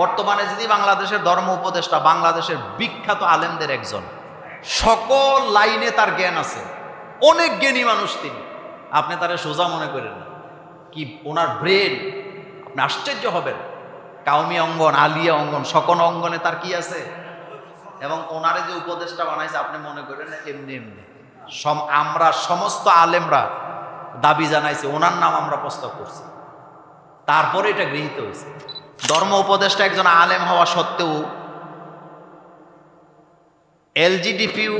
বর্তমানে যিনি বাংলাদেশের ধর্ম উপদেষ্টা, বাংলাদেশের বিখ্যাত আলেমদের একজন, সকল লাইনে তার জ্ঞান আছে। অনেক জ্ঞানী মানুষ তিনি। আপনি তারা সোজা মনে করেন কি, ওনার ব্রেন, আপনি আশ্চর্য হবেন। কাউমি অঙ্গন, আলিয়া অঙ্গন, সকল অঙ্গনে তার কি আছে? এবং ওনারে যে উপদেশটা বানাইছে, আপনি মনে করেন এমনি এমনি। সম, আমরা সমস্ত আলেমরা দাবি জানাইছি, ওনার নাম আমরা প্রস্তাব করছি। তারপরে এটা গৃহীত হয়েছে। ধর্ম উপদেষ্টা একজন আলেম হওয়া সত্ত্বেও এলজিডিপিউ,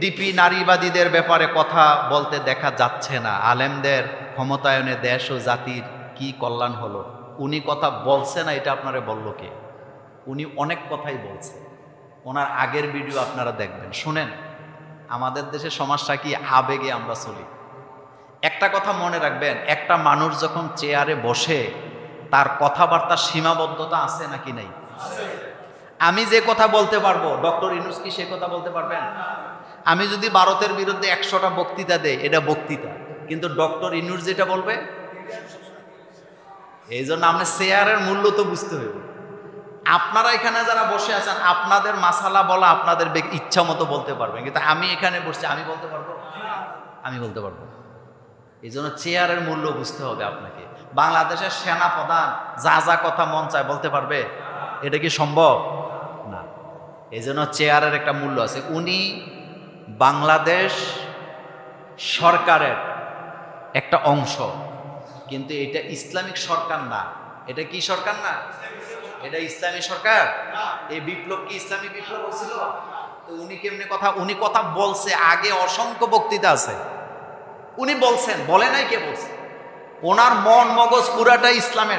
ডিপি নারীবাদীদের ব্যাপারে কথা বলতে দেখা যাচ্ছে না। আলেমদের ক্ষমতায়নে দেশ ও জাতির কি কল্যাণ হলো? উনি কথা বলছে না, এটা আপনারা বলল কে? উনি অনেক কথাই বলছে। ওনার আগের ভিডিও আপনারা দেখবেন। শুনেন, আমাদের দেশে সমস্যা কি আবেগে আমরা চলি। একটা কথা মনে রাখবেন, একটা মানুষ যখন চেয়ারে বসে তার কথাবার্তার সীমাবদ্ধতা আছে নাকি নেই? আমি যে কথা বলতে পারব, ডক্টর ইনুস কি সে কথা বলতে পারবেন? আমি যদি ভারতের বিরুদ্ধে একশোটা বক্তৃতা দেই, এটা বক্তৃতা। কিন্তু ডক্টর ইনুস যেটা বলবে, এই জন্য আপনার শেয়ারের মূল্য তো বুঝতে হবে। আপনারা এখানে যারা বসে আছেন, আপনাদের মাসালা বলা আপনাদের ইচ্ছা মতো বলতে পারবেন। কিন্তু আমি এখানে বসছি, আমি বলতে পারব? আমি বলতে পারব। এই জন্য চেয়ারের মূল্য বুঝতে হবে আপনাকে। বাংলাদেশের সেনা প্রধান যা যা কথা মন চায় বলতে পারবে? এটা কি সম্ভব? না। এই জন্য চেয়ারের একটা মূল্য আছে। উনি বাংলাদেশ সরকারের একটা অংশ। কিন্তু এটা ইসলামিক সরকার না। এটা কি সরকার না? এটা ইসলামী সরকার? এই বিপ্লব কি ইসলামী বিপ্লব হয়েছিল তো উনি কেমনি কথা, উনি কথা বলছে আগে অসংখ্য বক্তৃতা আছে। উনি বলছেন, বলে নাই কে বলছে? ওনার মন মগজ পুরাটাই ইসলামের।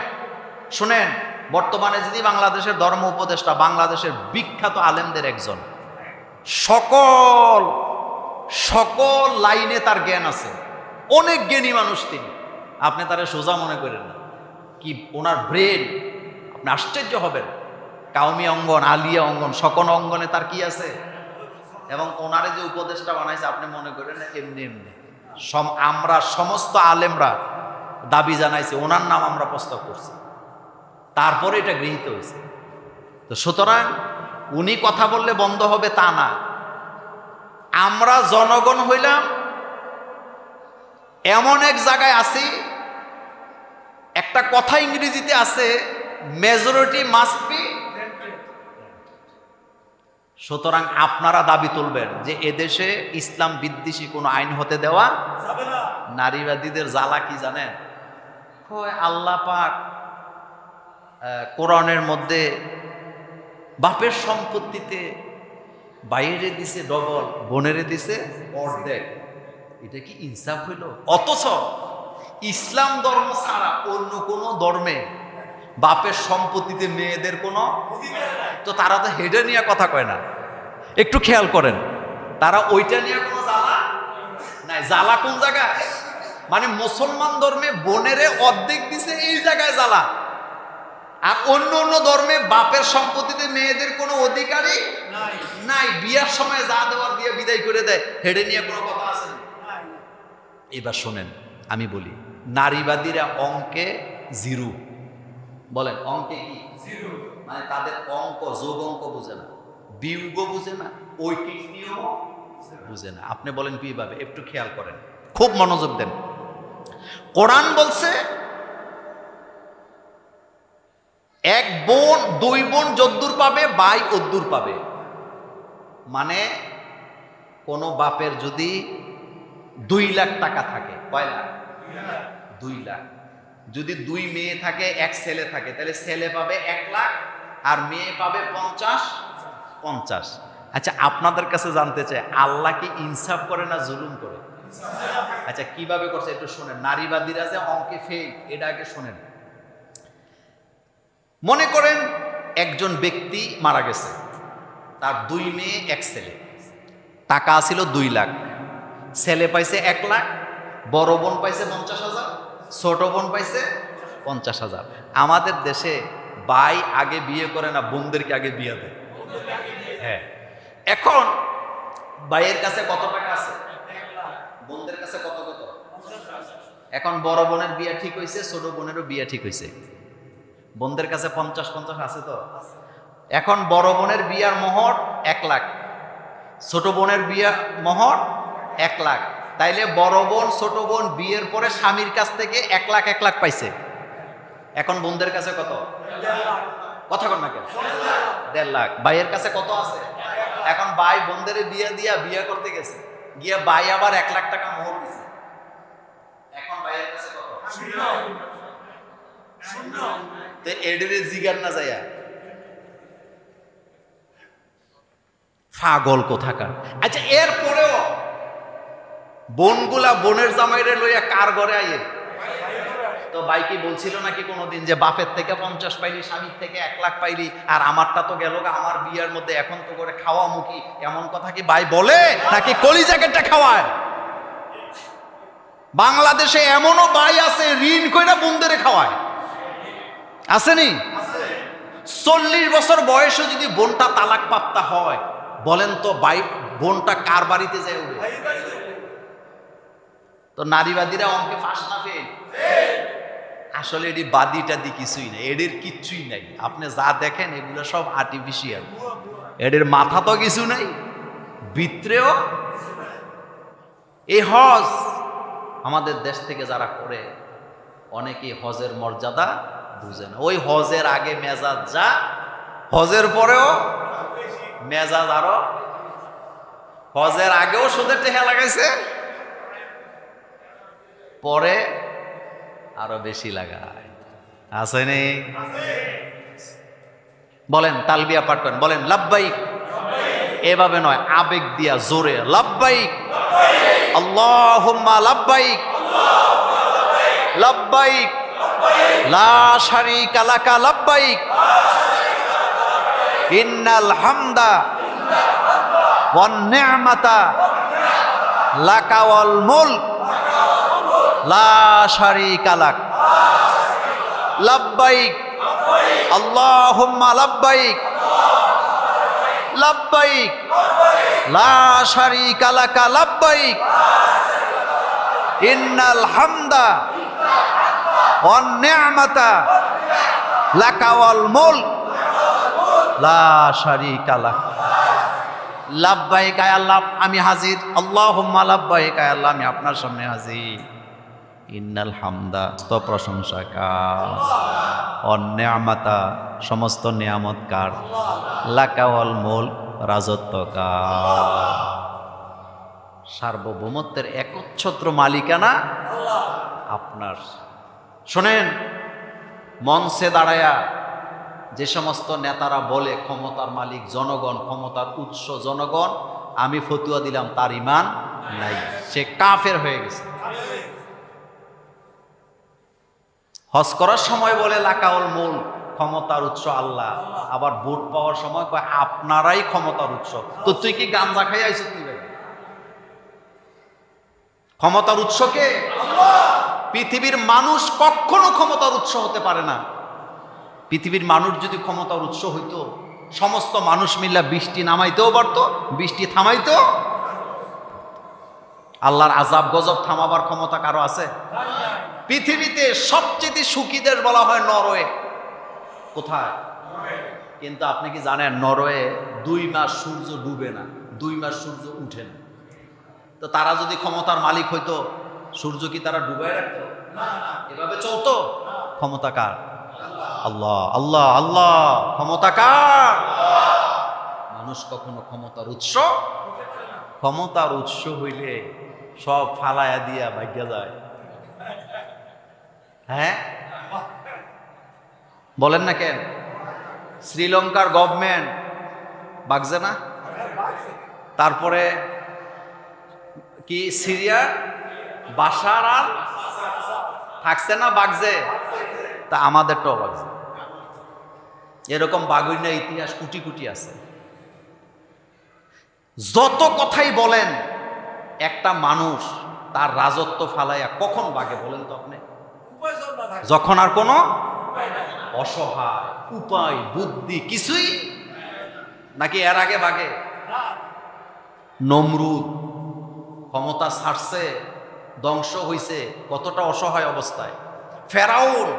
শুনেন, বর্তমানে যিনি বাংলাদেশের ধর্ম উপদেষ্টা, বাংলাদেশের বিখ্যাত আলেমদের একজন, সকল সকল লাইনে তার জ্ঞান আছে। অনেক জ্ঞানী মানুষ তিনি। আপনি তারা সোজা মনে করেন না। কি ওনার ব্রেন? আপনি আশ্চর্য হবেন। কাউমি অঙ্গন, আলিয়া অঙ্গন, সকল অঙ্গনে তার কি আছে? এবং ওনারে যে উপদেশটা বানাইছে, আপনি মনে করেন এমনি এমনি। আমরা সমস্ত আলেমরা দাবি জানাইছে ওনার নাম আমরা প্রস্তাব করছি। তারপরে এটা গৃহীত হয়েছে। তো সুতরাং উনি কথা বললে বন্ধ হবে তা না। আমরা জনগণ হইলাম এমন এক জায়গায় আছি একটা কথা ইংরেজিতে আছে মেজরিটি মাস্ট বি সুতরাং আপনারা দাবি তুলবেন যে এদেশে ইসলাম বিদ্বেষী কোনো আইন হতে দেওয়া নারীবাদীদের জ্বালা কি জানেন? কয় আল্লাহ পাক কোরআনের মধ্যে বাপের সম্পত্তিতে বাইরে দিছে ডবল, বোনেরে দিছে অর্ধেক। এটা কি ইনসাফ হইল? অথচ ইসলাম ধর্ম ছাড়া অন্য কোনো ধর্মে বাপের সম্পত্তিতে মেয়েদের কোনো তো তারা তো হেডে নিয়ে কথা কয় না। একটু খেয়াল করেন, তারা ওইটা নিয়ে কোনো জ্বালা নাই। জ্বালা কোন জায়গায়? মানে মুসলমান ধর্মে বোনেরে অর্ধেক দিছে এই জায়গায় জ্বালা। আর অন্য অন্য ধর্মে বাপের সম্পত্তিতে মেয়েদের কোনো অধিকারই নাই। বিয়ার সময় যা দেওয়ার দিয়ে বিদায় করে দেয়। হেডে নিয়ে কোনো কথা আছে? এবার শোনেন আমি বলি নারীবাদীরা অঙ্কে জিরো। বলেন অঙ্কে কি? জিরু। মানে তাদের অঙ্ক যোগ অঙ্ক বুঝে না। বিয়োগ বুঝে না ঐকিক নিয়ম বুঝে না। আপনি বলেন কীভাবে? একটু খেয়াল করেন। খুব মনোযোগ দেন। কোরআন বলছে, এক বোন, দুই বোন যদ্দুর পাবে বাই অদ্দুর পাবে। মানে কোনো বাপের যদি দুই লাখ টাকা থাকে, কয় লাখ? দুই লাখ। যদি দুই মেয়ে থাকে, এক ছেলে থাকে, তাহলে ছেলে পাবে এক লাখ, আর মেয়ে পাবে পঞ্চাশ পঞ্চাশ। আচ্ছা আপনাদের কাছে জানতে চাই, আল্লাহ কি ইনসাফ করে না জুলুম করে? আচ্ছা কীভাবে করছে একটু শোনেন। নারীবাদীরা যে অঙ্কে ফেল এটা আগে শোনেন। মনে করেন একজন ব্যক্তি মারা গেছে, তার দুই মেয়ে, এক ছেলে। টাকা ছিল দুই লাখ। ছেলে পাইছে এক লাখ, বড় বোন পাইছে পঞ্চাশ হাজার, ছোট বোন পাইছে পঞ্চাশ হাজার। আমাদের দেশে ভাই আগে বিয়ে করে না, বোনদেরকে আগে বিয়ে দেয়। হ্যাঁ। এখন ভাইয়ের কাছে কত টাকা আছে? বোনদের কাছে কত কত? এখন বড় বোনের বিয়ে ঠিক হয়েছে ছোট বোনেরও বিয়ে ঠিক হয়েছে বোনদের কাছে পঞ্চাশ পঞ্চাশ আছে তো? এখন বড় বোনের বিয়ার মোহর এক লাখ। ছোট বোনের বিয়া মোহর এক লাখ। তাইলে বড় বোন ছোট বোন বিয়ের পরে স্বামীর কাছ থেকে এক লাখ এক লাখ পাইছে। এখন বোনদের কাছে কত? কথা কন না কেন? দেড় লাখ। ভাইয়ের কাছে কত আছে? এখন ভাই বোনদের বিয়ে দিয়া বিয়ে করতে গেছে। গিয়ে ভাই আবার এক লাখ টাকা মোহর দিছে। এখন ভাইয়ের কাছে কত? তো এডেরে জিগার না যাইয়া? পাগল কোথাকার? আচ্ছা এরপরেও বোনগুলা বোনের জামাইরে লইয়া কার ঘরে আইয়ে? তো বাইকি বলছিল নাকি কোনোদিন যে বাপের থেকে পঞ্চাশ পাইলি, স্বামীর থেকে এক লাখ পাইলি, আর আমারটা তো গেল আমার বিয়ের মধ্যে এখন তো করে খাওয়া মুখী, এমন কথা কি ভাই বলে নাকি কলি জ্যাকেটটা খাওয়ায়? বাংলাদেশে এমনও বাই আছে, ঋণ কইরা বোনদেরে খাওয়ায়। আসেনি? চল্লিশ বছর বয়সে যদি বোনটা তালাক প্রাপ্তা হয়, বলেন তো বাই বোনটা কার বাড়িতে যায় উঠে তো নারীবাদীরা অঙ্কে ফাঁস না ফেল আসলে এটি বাদি টাদি কিছুই নাই, এদের কিচ্ছুই নাই। আপনি যা দেখেন, এগুলো সব আর্টিফিশিয়াল এদের মাথা তো কিছু নাই, ভিতরেও এই হজ আমাদের দেশ থেকে যারা করে অনেকেই হজের মর্যাদা বুঝে না। ওই হজের আগে মেজাজ যা, হজের পরেও মেজাজ আরও। হজের আগেও সুদের টেহা লাগাইছে, পরে আরও বেশি লাগায়। আছে নেই বলেন, তালবিয়া পাঠ করেন। বলেন লাভবাইক এভাবে নয়, আবেগ দিয়া জোরে লাভবাইক আল্লাহুম্মা লাভবাইক লাভবাইক লা শারিকা লাকা লাভবাইক ইন্নাল হামদা ওয়ান নি'মাতা লাকা ওয়াল মুলক। লা শারিকা লাক। লাব্বাইক। আল্লাহুম্মা লাব্বাইক। লাব্বাইক। লা শারিকা লাকা লাব্বাইক। ইন্নাল হামদা ওয়ান নি'মাতা লাকা ওয়াল মুলক। লা শারিকা লাক। লাভবাহিক আয় আল্লাহ, আমি হাজির। আল্লাহ, আমি আপনার সামনে হাজির। ইন্নাল হামদা প্রশংসা কার। অন্যামাতা, সমস্ত নিয়ামত কার। লাকাওয়াল মোল রাজত্ব কার। সার্বভৌমত্বের একচ্ছত্র মালিকানা আপনার। শোনেন, মঞ্চে দাঁড়ায়া যে সমস্ত নেতারা বলে ক্ষমতার মালিক জনগণ, ক্ষমতার উৎস জনগণ, আমি ফতুয়া দিলাম, তার ইমান নাই। সে কাফের হয়ে গেছে। হজ করার সময় বলে লাকাউল মূল, ক্ষমতার উৎস আল্লাহ। আবার ভোট পাওয়ার সময় কয়, আপনারাই ক্ষমতার উৎস। তো তুই কি গাঞ্জা খাই আইছিস তুই? ক্ষমতার উৎসকে পৃথিবীর মানুষ কখনো ক্ষমতার উৎস হতে পারে না। পৃথিবীর মানুষ যদি ক্ষমতার উৎস হইতো, সমস্ত মানুষ মিল্লা বৃষ্টি নামাইতেও পারতো, বৃষ্টি থামাইতেও আল্লাহর আজাব গজব থামাবার ক্ষমতা কারও আছে? পৃথিবীতে সবচেয়ে সুখী দেশ বলা হয় নরওয়ে। কোথায়? কিন্তু আপনি কি জানেন নরওয়ে দুই মাস সূর্য ডুবে না দুই মাস সূর্য উঠে না। তো তারা যদি ক্ষমতার মালিক হইতো সূর্য কি তারা ডুবে রাখতো? এভাবে চলতো? ক্ষমতা কার? আল্লাহ। আল্লাহ আল্লাহ। ক্ষমতা কার? মানুষ কখনো ক্ষমতার উৎস ক্ষমতার উৎস হইলে সব ফালায়া দিয়া ভাগ্যা যায়। হ্যাঁ? বলেন না কেন? শ্রীলঙ্কার গভর্নমেন্ট বাগছে না তারপরে কি, সিরিয়া? বাসার আর থাকছে না বাগছে তা আমাদেরটাও বাগছে এরকম বাগুইনা ইতিহাস কুটি কুটি আছে। যত কথাই বলেন, একটা মানুষ তার রাজত্ব ফালাইয়া কখন বাগে বলেন তো আপনি? যখন আর কোনো অসহায়, উপায়, বুদ্ধি কিছুই নাকি এর আগে বাগে? নমরুদ ক্ষমতা ছাড়ছে, ধ্বংস হইছে, কতটা অসহায় অবস্থায়। ফেরাউন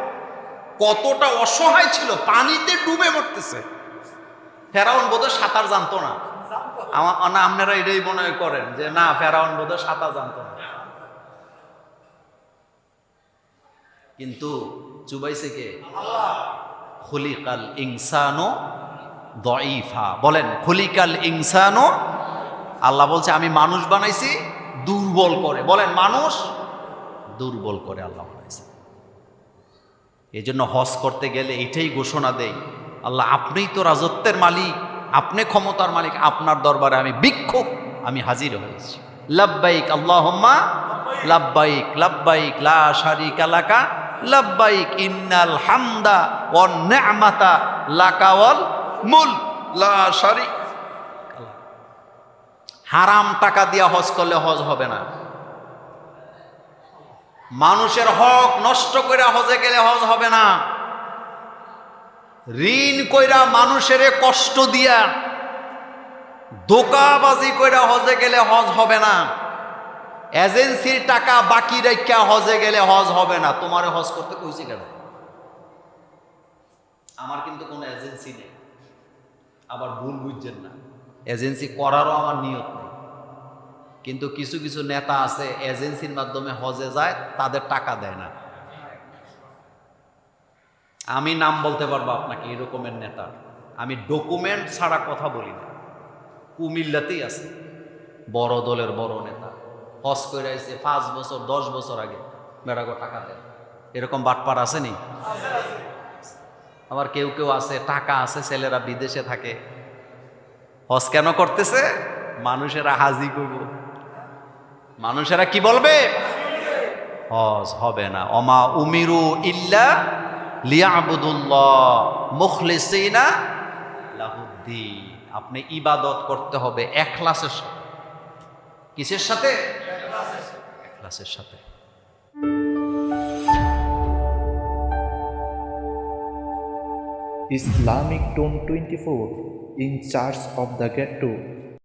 কতটা অসহায় ছিল, পানিতে ডুবে মরতেছে। ফেরাউন বোধহয় সাঁতার জানতো না। না, আপনারা এটাই মনে করেন যে না, ফেরাউন বোধহয় সাঁতার জানতো না। কিন্তু চুবাইছে কে? খুলিকাল ইনসানো দইফা বলেন, খুলিকাল ইনসানো, আল্লাহ বলছে, আমি মানুষ বানাইছি, দুর্বল করে। বলেন, মানুষ দুর্বল করে আল্লাহ বানাইছে। এই জন্য হজ করতে গেলে এটাই ঘোষণা দেই, আল্লাহ আপনিই তো রাজত্বের মালিক, আপনি ক্ষমতার মালিক, আপনার দরবারে আমি বিক্ষোভ আমি হাজির হয়েছি। লাব্বাইক আল্লাহম্মা, লাব্বাইক লাব্বাইক, লা শারিকা লাকা লাব্বাইক ইন্নাল হামদা ওয়ান নি'মাতা লাকা ওয়াল মুল, লা হারাম টাকা দিয়া হজ করলে হজ হবে না। মানুষের হক নষ্ট করে হজে গেলে হজ হবে না। ঋণ কইরা মানুষের কষ্ট দিয়া দোকাবাজি কইরা হজে গেলে হজ হবে না। এজেন্সির টাকা বাকি রেখা হজে গেলে হজ হবে না। তোমারে হজ করতে কইছি কেন? আমার কিন্তু কোনো এজেন্সি নেই। আবার ভুল বুঝছেন না। এজেন্সি করারও আমার নিয়ত নেই। কিন্তু কিছু কিছু নেতা আছে, এজেন্সির মাধ্যমে হজে যায়, তাদের টাকা দেয় না। আমি নাম বলতে পারব আপনাকে, এরকমের নেতার আমি ডকুমেন্ট ছাড়া কথা বলি না। কুমিল্লাতেই আছে। বড় দলের বড় নেতা। হজ করে আইছে পাঁচ বছর, দশ বছর আগে। বেড়াগো টাকা দেয় এরকম বাটপার আসেনি? আবার কেউ কেউ আছে, টাকা আছে, ছেলেরা বিদেশে থাকে। হজ কেন করতেছে? মানুষেরা হাজি করব। মানুষেরা কি বলবে? হজ হবে না। অমা উমিরু ইল্লা আপনি ইবাদত করতে হবে, এখলাসের সাথে। কিসের সাথে? এখলাসের সাথে Islamic Tone 24 in charge of the ghetto